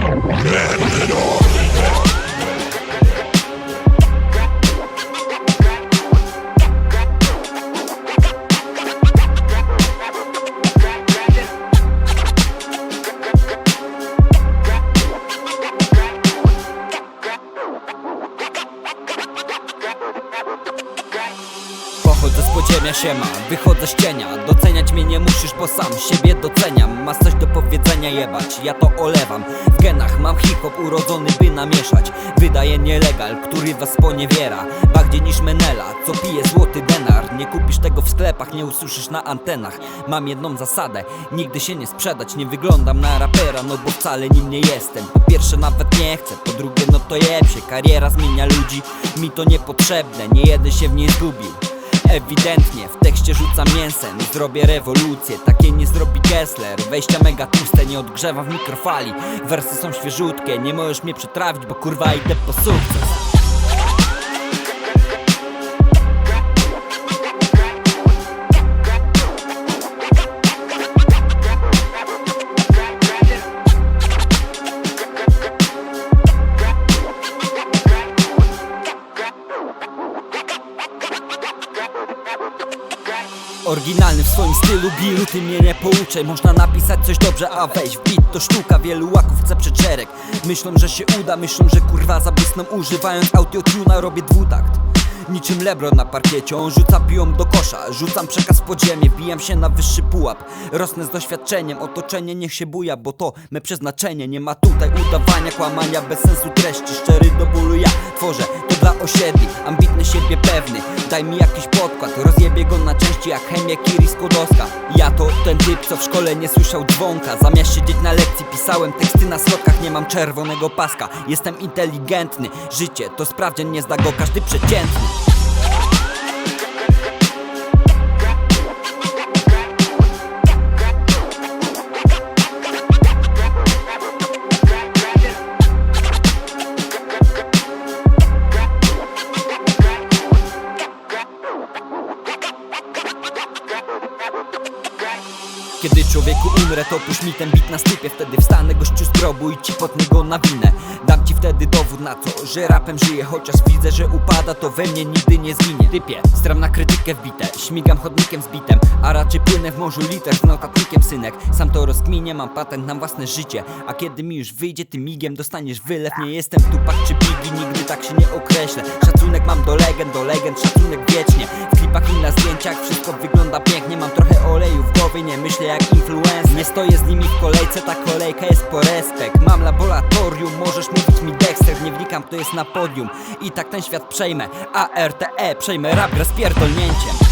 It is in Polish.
Man, it all. Z podziemia siema, wychodzę z cienia. Doceniać mnie nie musisz, bo sam siebie doceniam. Masz coś do powiedzenia jebać, ja to olewam. W genach mam hip-hop urodzony by namieszać. Wydaje nielegal, który was poniewiera. Bardziej niż Menela, co pije złoty denar. Nie kupisz tego w sklepach, nie usłyszysz na antenach. Mam jedną zasadę, nigdy się nie sprzedać. Nie wyglądam na rapera, no bo wcale nim nie jestem. Po pierwsze nawet nie chcę, po drugie no to jeb się. Kariera zmienia ludzi, mi to niepotrzebne. Nie jeden się w niej zgubił Ewidentnie w tekście rzucam mięsem Zrobię rewolucję, takie nie zrobi Kessler. Wejścia mega tłuste, nie odgrzewa w mikrofali. Wersy są świeżutkie, nie możesz mnie przetrawić Bo kurwa idę po sukces Oryginalny w swoim stylu bilu, ty mnie nie pouczaj. Można napisać coś dobrze, a wejść w beat to sztuka. Wielu łaków chce przeczerek. Myślą, że się uda, myślą, że kurwa zabłysną. Używając autotuna robię dwutakt Niczym Lebron na parkiecie, on rzuca piłą do kosza Rzucam przekaz w podziemie, bijam się na wyższy pułap. Rosnę z doświadczeniem, otoczenie niech się buja Bo to me przeznaczenie, nie ma tutaj udawania Kłamania bez sensu treści, szczery do bólu ja tworzę To dla osiedli, ambitny siebie pewny. Daj mi jakiś podkład, rozjebie go na części jak chemię Kiri Skłodowska. Ja to ten typ, co w szkole nie słyszał dzwonka. Zamiast siedzieć na lekcji pisałem teksty na schodkach Nie mam czerwonego paska, jestem inteligentny Życie to sprawdzian, nie zda go każdy przeciętny Kiedy człowieku umrę, to puść mi ten bit na stypie. Wtedy wstanę gościu z grobu i ci potnę go na winę. Dam ci wtedy dowód na to, że rapem żyję. Chociaż widzę, że upada, to we mnie nigdy nie zginie Typie, stram na krytykę wbite Śmigam chodnikiem z bitem. A raczej płynę w morzu liter z notatnikiem synek. Sam to rozkminię, mam patent na własne życie. A kiedy mi już wyjdzie tym migiem Dostaniesz wylew, nie jestem tupak czy bigi Nigdy tak się nie określę. Szacunek mam do legend, do legend Szacunek wiecznie. W klipach i na zdjęciach wszystko wygląda pięknie. Mam trochę oleju w głowie, nie myślę jak influencer. Nie stoję z nimi w kolejce, ta kolejka jest po respekt. Mam laboratorium, możesz mówić mi Dexter. Nie wnikam kto jest na podium. I tak ten świat przejmę. ARTE, przejmę. Rap gra z pierdolnięciem